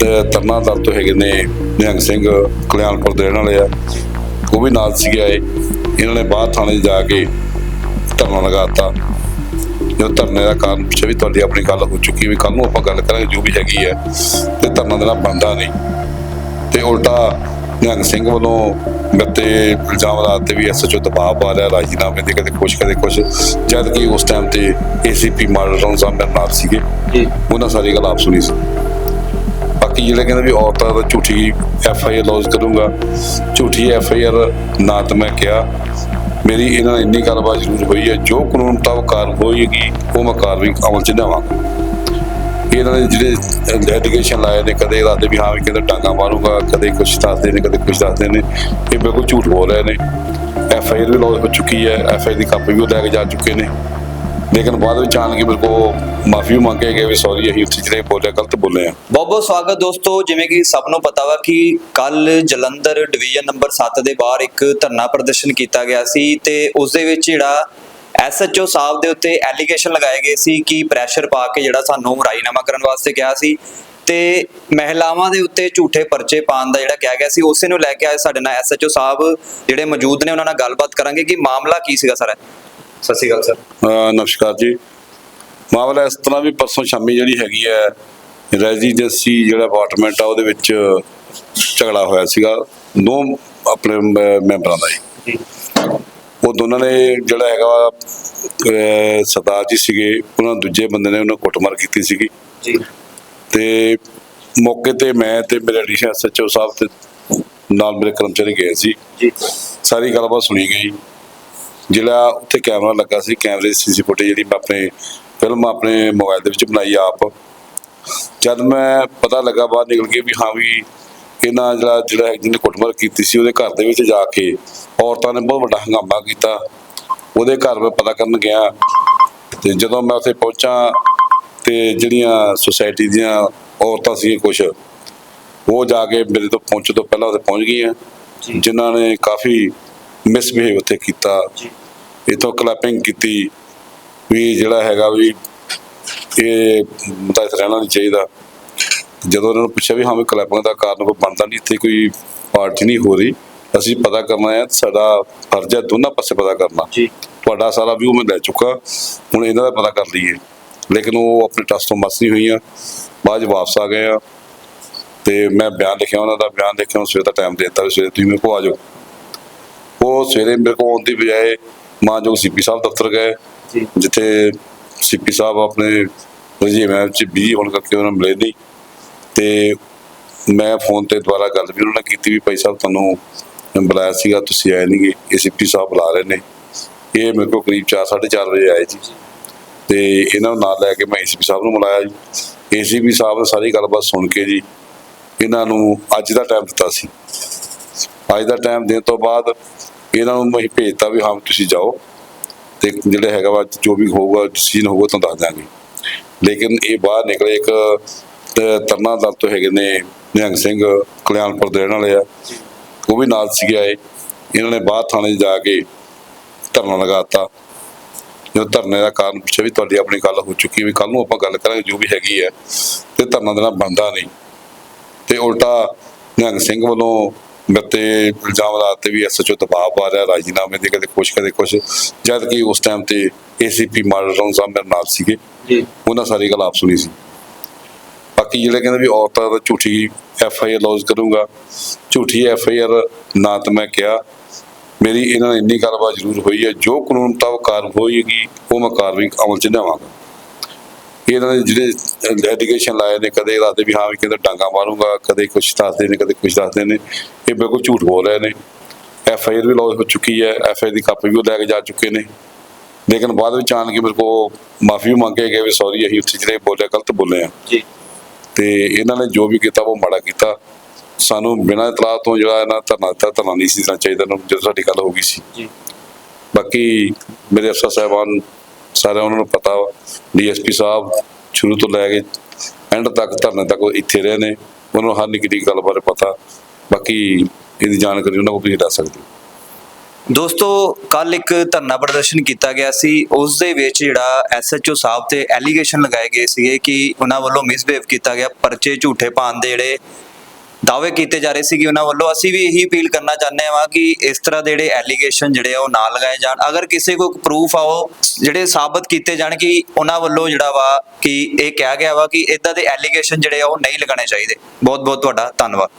ਤੇ ਤਰਨਾ ਦਲ ਤੋਂ ਹੈਗੇ ਨੇ ਨਿਹੰਗ ਸਿੰਘ ਕਲਿਆਣਪੁਰ ਦੇ ਰਹਿਣ ਵਾਲੇ ਆ। ਉਹ ਵੀ ਨਾਲ ਸੀਗੇ ਆਏ। ਇਹਨਾਂ ਨੇ ਬਾਹਰ ਥਾਣੇ ਜਾ ਕੇ ਧਰਨਾ ਲਗਾਤਾ। ਜੋ ਧਰਨੇ ਦਾ ਕਾਰਨ ਪਿੱਛੇ ਵੀ ਤੁਹਾਡੀ ਆਪਣੀ ਗੱਲ ਹੋ ਚੁੱਕੀ ਵੀ ਕੱਲ ਨੂੰ ਆਪਾਂ ਗੱਲ ਕਰਾਂਗੇ ਜੋ ਵੀ ਹੈਗੀ ਹੈ। ਤੇ ਧਰਨਾ ਦੇਣਾ ਬੰਦਾ ਨਹੀਂ। ਤੇ ਉਲਟਾ ਨਿਹੰਗ ਸਿੰਘ ਵੱਲੋਂ ਗੱਤੇ ਇਲਜ਼ਾਮ ਲਾਤੇ ਵੀ ਐਸਐਚਓ ਦਬਾਅ ਪਾ ਰਿਹਾ ਰਾਜੀਨਾਮੇ ਦੇ ਕਦੇ ਕੁਛ ਕਦੇ ਕੁਛ। ਜਦ ਕਿ ਉਸ ਟਾਈਮ ਤੇ ਏਸੀਪੀ ਮਾਡਲ ਰਾਉਂ ਸਾਹਿਬ ਮੇਰੇ ਨਾਲ ਸੀਗੇ। ਉਹਨਾਂ ਸਾਰੀ ਗੱਲ ਆਪ ਸੁਣੀ ਸੀ। ਬਾਕੀ ਜਿਹੜੇ ਕਹਿੰਦੇ ਵੀ ਔਰਤਾਂ ਦਾ ਝੂਠੀ ਐਫ ਆਈ ਆਰ ਲੌਜ ਕਰੂੰਗਾ, ਝੂਠੀ ਐਫ ਆਈ ਆਰ ਨਾ ਤਾਂ ਮੈਂ ਕਿਹਾ, ਮੇਰੀ ਇਹਨਾਂ ਨਾਲ ਇੰਨੀ ਗੱਲਬਾਤ ਜ਼ਰੂਰ ਹੋਈ ਹੈ, ਜੋ ਕਾਨੂੰਨ ਮੁਤਾਬਕ ਕਾਰਵਾਈ ਹੋਏਗੀ, ਉਹ ਮੈਂ ਕਾਰਵਾਈ ਅਮਲ ਚ ਲਿਆਵਾਂਗਾ। ਇਹਨਾਂ ਨੇ ਜਿਹੜੇ ਐਲੀਗੇਸ਼ਨ ਲਾਏ ਨੇ, ਕਦੇ ਰਾਤੇ ਵੀ ਹਾਂ ਵੀ ਕਹਿੰਦਾ ਡਾਂਗਾ ਮਾਰੂਗਾ, ਕਦੇ ਕੁਛ ਦੱਸਦੇ ਨੇ, ਕਦੇ ਕੁਛ ਦੱਸਦੇ ਨੇ, ਇਹ ਬਿਲਕੁਲ ਝੂਠ ਬੋਲ ਰਹੇ ਨੇ। ਐਫ ਆਈ ਆਰ ਵੀ ਲੌਜ ਹੋ ਚੁੱਕੀ ਹੈ ਐਫ ਆਈ ਦੀ ਕਾਪੀ ਵੀ ਉਹ ਲੈ ਕੇ ਜਾ ਚੁੱਕੇ ਨੇ। ਲੇਕਿਨ ਬਾਅਦ ਵਿੱਚ ਆਣ ਕੇ ਮੇਰੇ ਕੋ ਮਾਫੀ ਮੰਗੇ ਗਏ ਵੀ ਸੌਰੀ ਅਸੀਂ ਉੱਥੇ ਜਿਹੜੇ ਬੋਲਿਆ, ਗਲਤ ਬੋਲੇ ਆ। ਬਹੁਤ ਬਹੁਤ ਸਵਾਗਤ ਦੋਸਤੋ, ਜਿਵੇਂ ਕਿ ਸਭ ਨੂੰ ਪਤਾ ਵਾ ਕਿ ਕੱਲ ਜਲੰਧਰ ਡਿਵੀਜ਼ਨ ਨੰਬਰ 7 ਦੇ ਬਾਹਰ ਇੱਕ ਧਰਨਾ ਪ੍ਰਦਰਸ਼ਨ ਕੀਤਾ ਗਿਆ ਸੀ ਤੇ ਉਸ ਦੇ ਵਿੱਚ ਜਿਹੜਾ ਐਸਐਚਓ ਸਾਹਿਬ ਦੇ ਉੱਤੇ ਐਲੀਗੇਸ਼ਨ ਲਗਾਏ ਗਏ ਸੀ ਕਿ ਪ੍ਰੈਸ਼ਰ ਪਾ ਕੇ ਜਿਹੜਾ ਸਾਨੂੰ ਰਾਜੀਨਾਮਾ ਕਰਨ ਵਾਸਤੇ ਕਿਹਾ ਸੀ ਤੇ ਮਹਿਲਾਵਾਂ ਦੇ ਉੱਤੇ ਝੂਠੇ ਪਰਚੇ ਪਾਉਣ ਦਾ ਜਿਹੜਾ ਕਿਹਾ ਗਿਆ ਸੀ, ਉਸੇ ਨੂੰ ਲੈ ਕੇ ਆਏ ਸਾਡੇ ਨਾਲ ਐਸਐਚਓ ਸਾਹਿਬ ਜਿਹੜੇ ਮੌਜੂਦ ਨੇ, ਉਹਨਾਂ ਨਾਲ ਗੱਲਬਾਤ ਕਰਾਂਗੇ ਕਿ ਮਾਮਲਾ ਕੀ ਸੀਗਾ ਸਰ। ਸਤਿ ਸ਼੍ਰੀ ਅਕਾਲ ਸਰ। ਨਮਸਕਾਰ ਜੀ। ਮਾਮਲਾ ਇਸ ਤਰ੍ਹਾਂ ਵੀ ਪਰਸੋਂ ਸ਼ਾਮੀ ਜਿਹੜੀ ਹੈਗੀ ਹੈ ਰੈਜ਼ੀਡੈਂਸੀ ਜਿਹੜਾ ਅਪਾਰਟਮੈਂਟ ਆ ਉਹਦੇ ਵਿੱਚ ਝਗੜਾ ਹੋਇਆ ਸੀਗਾ। ਦੋ ਆਪਣੇ ਮੈਂਬਰਾਂ ਦਾ ਜੀ। ਉਹ ਦੋਨਾਂ ਨੇ ਜਿਹੜਾ ਹੈਗਾ ਸਰਦਾਰ ਜੀ ਸੀਗੇ ਉਹਨਾਂ ਦੂਜੇ ਬੰਦੇ ਨੇ ਉਹਨਾਂ ਕੁੱਟਮਾਰ ਕੀਤੀ ਸੀਗੀ। ਜੀ। ਤੇ ਮੌਕੇ ਤੇ ਮੈਂ ਤੇ ਮੇਰੇ ਐਡੀਸ਼ਨ ਐਸਐਚਓ ਸਾਹਿਬ ਤੇ ਨਾਲ ਮੇਰੇ ਕਰਮਚਾਰੀ ਗਏ ਸੀ। ਜੀ। ਸਾਰੀ ਗੱਲਬਾਤ ਸੁਣੀ ਗਈ। ਜਿਹੜਾ ਉੱਥੇ ਕੈਮਰਾ ਲੱਗਾ ਸੀ ਕੈਮਰੇ ਦੀ ਸੀਸੀ ਫੁਟੇਜ ਜਿਹੜੀ ਮੈਂ ਆਪਣੇ ਫਿਲਮ ਆਪਣੇ ਮੋਬਾਈਲ ਦੇ ਵਿੱਚ ਬਣਾਈ ਆਪ। ਜਦ ਮੈਂ ਪਤਾ ਲੱਗਾ ਬਾਹਰ ਨਿਕਲ ਕੇ ਵੀ ਹਾਂ ਵੀ ਇਹਨਾਂ ਜਿਹੜਾ ਜਿਹੜਾ ਜਿਹਨੇ ਕੁੱਟਮਾਰ ਕੀਤੀ ਸੀ ਉਹਦੇ ਘਰ ਦੇ ਵਿੱਚ ਜਾ ਕੇ ਔਰਤਾਂ ਨੇ ਬਹੁਤ ਵੱਡਾ ਹੰਗਾਮਾ ਕੀਤਾ। ਉਹਦੇ ਘਰ ਮੈਂ ਪਤਾ ਕਰਨ ਗਿਆ ਤੇ ਜਦੋਂ ਮੈਂ ਉੱਥੇ ਪਹੁੰਚਾ ਤੇ ਜਿਹੜੀਆਂ ਸੁਸਾਇਟੀ ਦੀਆਂ ਔਰਤਾਂ ਸੀ ਕੁਝ ਉਹ ਜਾ ਕੇ ਮੇਰੇ ਤੋਂ ਪਹੁੰਚ ਤੋਂ ਪਹਿਲਾਂ ਉੱਥੇ ਪਹੁੰਚ ਗਈਆਂ। ਜਿਨ੍ਹਾਂ ਨੇ ਕਾਫੀ ਮਿਸਬਿਹੇਵ ਉੱਥੇ ਕੀਤਾ। ਜੀ। ਇਥੋਂ ਕਲੈਪਿੰਗ ਕੀਤੀ ਵੀ ਜਿਹੜਾ ਹੈਗਾ ਵੀ ਇਹ ਮੁੰਡਾ ਇੱਥੇ ਰਹਿਣਾ ਨਹੀਂ ਚਾਹੀਦਾ। ਜਦੋਂ ਉਹਨਾਂ ਨੂੰ ਪੁੱਛਿਆ ਵੀ ਹਾਂ ਵੀ ਕਲੈਪਿੰਗ ਦਾ ਕਾਰਨ ਕੋਈ ਬਣਦਾ ਨਹੀਂ ਇੱਥੇ ਕੋਈ ਪਾਰਟੀ ਨਹੀਂ ਹੋ ਰਹੀ ਅਸੀਂ ਪਤਾ ਕਰਨਾ ਹੈ ਸਾਡਾ ਫਰਜ਼ ਹੈ ਦੋਨਾਂ ਪਾਸੇ ਪਤਾ ਕਰਨਾ। ਜੀ। ਤੁਹਾਡਾ ਸਾਰਾ ਵਿਊ ਮੈਂ ਲੈ ਚੁੱਕਾ ਹੁਣ ਇਹਨਾਂ ਦਾ ਪਤਾ ਕਰ ਲਈਏ। ਲੇਕਿਨ ਉਹ ਆਪਣੇ ਟਰਸਟ ਤੋਂ ਮਸ ਨਹੀਂ ਹੋਈਆਂ ਬਾਅਦ ਵਾਪਸ ਆ ਗਏ ਆ। ਤੇ ਮੈਂ ਬਿਆਨ ਲਿਖਿਆ ਉਹਨਾਂ ਦਾ ਬਿਆਨ ਲਿਖਿਆ ਸਵੇਰ ਦਾ ਟਾਈਮ ਦੇ ਦਿੱਤਾ ਵੀ ਸਵੇਰੇ ਤੁਸੀਂ ਮੇਰੇ ਕੋਲ ਆ ਜਾਓ। ਉਹ ਸਵੇਰੇ ਮੇਰੇ ਕੋਲ ਆਉਣ ਦੀ ਬਜਾਏ ਮਾਨਯੋਗ ਸੀਪੀ ਸਾਹਿਬ ਦਫ਼ਤਰ ਗਏ ਜਿੱਥੇ ਸੀਪੀ ਸਾਹਿਬ ਆਪਣੇ ਰਜੀਮੈਂ ਚ ਬਿਜ਼ੀ ਹੋਣ ਕਰਕੇ ਉਹਨਾਂ ਨੂੰ ਮਿਲੇ ਨਹੀਂ ਤੇ ਮੈਂ ਫੋਨ ਤੇ ਦੁਬਾਰਾ ਗੱਲ ਵੀ ਉਹਨਾਂ ਨਾਲ ਕੀਤੀ ਵੀ ਭਾਈ ਸਾਹਿਬ ਤੁਹਾਨੂੰ ਬੁਲਾਇਆ ਸੀਗਾ ਤੁਸੀਂ ਆਏ ਨਹੀਂਗੇ ਇਹ ਸੀਪੀ ਸਾਹਿਬ ਬੁਲਾ ਰਹੇ ਨੇ। ਇਹ ਮੇਰੇ ਕੋਲ ਕਰੀਬ 4:30 ਵਜੇ ਆਏ ਜੀ। ਤੇ ਇਹਨਾਂ ਨੂੰ ਨਾਲ ਲੈ ਕੇ ਮੈਂ ਏਸੀਪੀ ਸਾਹਿਬ ਨੂੰ ਮਿਲਾਇਆ ਜੀ। ਏਸੀਪੀ ਸਾਹਿਬ ਨੇ ਸਾਰੀ ਗੱਲਬਾਤ ਸੁਣ ਕੇ ਜੀ ਇਹਨਾਂ ਨੂੰ ਅੱਜ ਦਾ ਟਾਈਮ ਦਿੱਤਾ ਸੀ। ਅੱਜ ਦਾ ਟਾਈਮ ਦੇਣ ਤੋਂ ਬਾਅਦ ਇਹਨਾਂ ਨੂੰ ਅਸੀਂ ਭੇਜਤਾ ਵੀ ਹਾਂ ਤੁਸੀਂ ਜਾਓ। ਤੇ ਜਿਹੜਾ ਹੈਗਾ ਵਾ ਜੋ ਵੀ ਹੋਊਗਾ ਡਿਸੀਜਨ ਹੋਊਗਾ ਤੁਹਾਨੂੰ ਦੱਸ ਦਾਂਗੇ ਲੇਕਿਨ ਇਹ ਬਾਹਰ ਨਿਕਲੇ ਇੱਕ ਅਹ, ਤਰਨਾ ਦਲ ਤੋਂ ਹੈਗੇ ਨੇ ਨਿਹੰਗ ਸਿੰਘ ਕਲਿਆਣਪੁਰ ਦੇ ਰਹਿਣ ਵਾਲੇ ਆ। ਉਹ ਵੀ ਨਾਲ ਸੀਗੇ ਆਏ। ਇਹਨਾਂ ਨੇ ਬਾਹਰ ਥਾਣੇ 'ਚ ਜਾ ਕੇ ਧਰਨਾ ਲਗਾਤਾ। ਜੋ ਧਰਨੇ ਦਾ ਕਾਰਨ ਪਿੱਛੇ ਵੀ ਤੁਹਾਡੀ ਆਪਣੀ ਗੱਲ ਹੋ ਚੁੱਕੀ ਵੀ ਕੱਲ ਨੂੰ ਆਪਾਂ ਗੱਲ ਕਰਾਂਗੇ ਜੋ ਵੀ ਹੈਗੀ ਹੈ। ਤੇ ਧਰਨਾ ਦੇਣਾ ਬੰਦਾ ਨਹੀਂ। ਤੇ ਉਲਟਾ ਨਿਹੰਗ ਸਿੰਘ ਵੱਲੋਂ ਗੱਤੇ ਇਲਜ਼ਾਮ ਲਾਤੇ ਵੀ ਐਸਐਚਓ ਦਬਾਅ ਪਾ ਰਿਹਾ ਰਾਜੀਨਾਮੇ ਦੇ ਕਦੇ ਕੁਛ ਕਦੇ ਕੁਛ। ਜਦ ਕਿ ਉਸ ਟਾਈਮ ਤੇ ਏਸੀਪੀ ਮਾਡਲ ਰਾਉਂ ਸਾਹਿਬ ਮੇਰੇ ਨਾਲ ਸੀਗੇ। ਜੀ। ਉਹਨਾਂ ਸਾਰੀ ਗੱਲ ਆਪ ਸੁਣੀ ਸੀ। ਬਾਕੀ ਜਿਹੜੇ ਕਹਿੰਦੇ ਵੀ ਔਰਤਾਂ ਦਾ ਝੂਠੀ ਐਫ ਆਈ ਆਰ ਲੌਜ ਕਰੂੰਗਾ ਝੂਠੀ ਐਫ ਆਈ ਆਰ ਨਾ ਤਾਂ ਮੈਂ ਕਿਹਾ ਮੇਰੀ ਇਹਨਾਂ ਨਾਲ ਇੰਨੀ ਗੱਲਬਾਤ ਜ਼ਰੂਰ ਹੋਈ ਹੈ ਜੋ ਕਾਨੂੰਨ ਮੁਤਾਬਕ ਕਾਰਵਾਈ ਹੋਏਗੀ ਉਹ ਮੈਂ ਕਾਰਵਾਈ ਅਮਲ ਚ ਲਿਆਵਾਂਗਾ। ਇਹਨਾਂ ਦੇ ਜਿਹੜੇ ਐਲੀਗੇਸ਼ਨ ਲਾਏ ਨੇ ਕਦੇ ਰਾਤੇ ਵੀ ਹਾਂ ਵੀ ਕਹਿੰਦੇ ਡਾਂਗਾ ਮਾਰੂਗਾ ਕਦੇ ਕੁਛ ਦੱਸਦੇ ਨੇ ਕਦੇ ਕੁਛ ਦੱਸਦੇ ਨੇ। ਇਹ ਬਿਲਕੁਲ ਝੂਠ ਬੋਲ ਰਹੇ ਨੇ। ਐਫ ਆਈ ਆਰ ਵੀ ਲੌਜ ਹੋ ਚੁੱਕੀ ਹੈ। ਐਫ ਆਈ ਦੀ ਕਾਪੀ ਵੀ ਉਹ ਲੈ ਕੇ ਜਾ ਚੁੱਕੇ ਨੇ। ਲੇਕਿਨ ਬਾਅਦ ਵਿੱਚ ਆਣ ਕੇ ਮੇਰੇ ਕੋ ਮਾਫੀ ਮੰਗੇ ਗਏ ਵੀ ਸੌਰੀ ਅਸੀਂ ਉੱਥੇ ਜਿਹੜੇ ਬੋਲਿਆ ਗਲਤ ਬੋਲੇ ਆ। ਜੀ। ਤੇ ਇਹਨਾਂ ਨੇ ਜੋ ਵੀ ਕੀਤਾ ਉਹ ਮਾੜਾ ਕੀਤਾ। ਸਾਨੂੰ ਬਿਨਾਂ ਇਤਲਾਹ ਤੋਂ ਜਿਹੜਾ ਇਹਨਾਂ ਧਰਨਾ ਦਿੱਤਾ ਧਰਨਾ ਨਹੀਂ ਸੀ ਦੇਣਾ ਚਾਹੀਦਾ ਨੂੰ ਜਦੋਂ ਸਾਡੀ ਗੱਲ ਹੋ ਗਈ ਸੀ। ਜੀ। ਬਾਕੀ ਮੇਰੇ ਅਫਸਰ ਸਾਹਿਬਾਨ ਸਾਰਿਆਂ ਉਹਨਾਂ ਨੂੰ ਪਤਾ ਡੀਐਸਪੀ ਸਾਹਿਬ ਸ਼ੁਰੂ ਤੋਂ ਲੈ ਕੇ ਐਂਡ ਤੱਕ ਧਰਨੇ ਤੱਕ ਉਹ ਇੱਥੇ ਰਹੇ ਨੇ। ਉਹਨਾਂ ਨੂੰ ਹਰ ਨਿੱਕੀ ਗੱਲ ਬਾਰੇ ਪਤਾ। ਬਾਕੀ ਇਹਦੀ ਜਾਣਕਾਰੀ ਉਹਨਾਂ ਕੋਲ ਤੁਸੀਂ ਦੱਸ ਸਕਦੇ ਹੋ। ਦੋਸਤੋ ਕੱਲ ਇੱਕ ਧਰਨਾ ਪ੍ਰਦਰਸ਼ਨ ਕੀਤਾ ਗਿਆ ਸੀ। ਉਸ ਦੇ ਵਿੱਚ ਜਿਹੜਾ ਐਸਐਚਓ ਸਾਹਿਬ ਤੇ ਐਲੀਗੇਸ਼ਨ ਲਗਾਏ ਗਏ ਸੀਗੇ ਕਿ ਉਹਨਾਂ ਵੱਲੋਂ ਮਿਸਬਿਹੇਵ ਕੀਤਾ ਗਿਆ, ਪਰਚੇ ਝੂਠੇ ਪਾਉਣ ਦੇ ਜਿਹੜੇ ਦਾਅਵੇ ਕੀਤੇ ਜਾ ਰਹੇ ਸੀਗੇ ਉਹਨਾਂ ਵੱਲੋਂ। ਅਸੀਂ ਵੀ ਇਹੀ ਅਪੀਲ ਕਰਨਾ ਚਾਹੁੰਦੇ ਹਾਂ ਕਿ ਇਸ ਤਰ੍ਹਾਂ ਦੇ ਜਿਹੜੇ ਐਲੀਗੇਸ਼ਨ ਜਿਹੜੇ ਆ ਉਹ ਨਾ ਲਗਾਏ ਜਾਣ। ਅਗਰ ਕਿਸੇ ਕੋਲ ਪ੍ਰੂਫ ਆਓ ਜਿਹੜੇ ਸਾਬਤ ਕੀਤੇ ਜਾਣ ਕਿ ਉਹਨਾਂ ਵੱਲੋਂ ਜਿਹੜਾ ਵਾ ਕਿ ਇਹ ਕਿਹਾ ਗਿਆ ਵਾ ਕਿ ਇਦਾਂ ਦੇ ਐਲੀਗੇਸ਼ਨ ਜਿਹੜੇ ਆ ਉਹ ਨਹੀਂ ਲਗਾਉਣੇ ਚਾਹੀਦੇ। ਬਹੁਤ ਬਹੁਤ ਤੁਹਾਡਾ ਧੰਨਵਾਦ।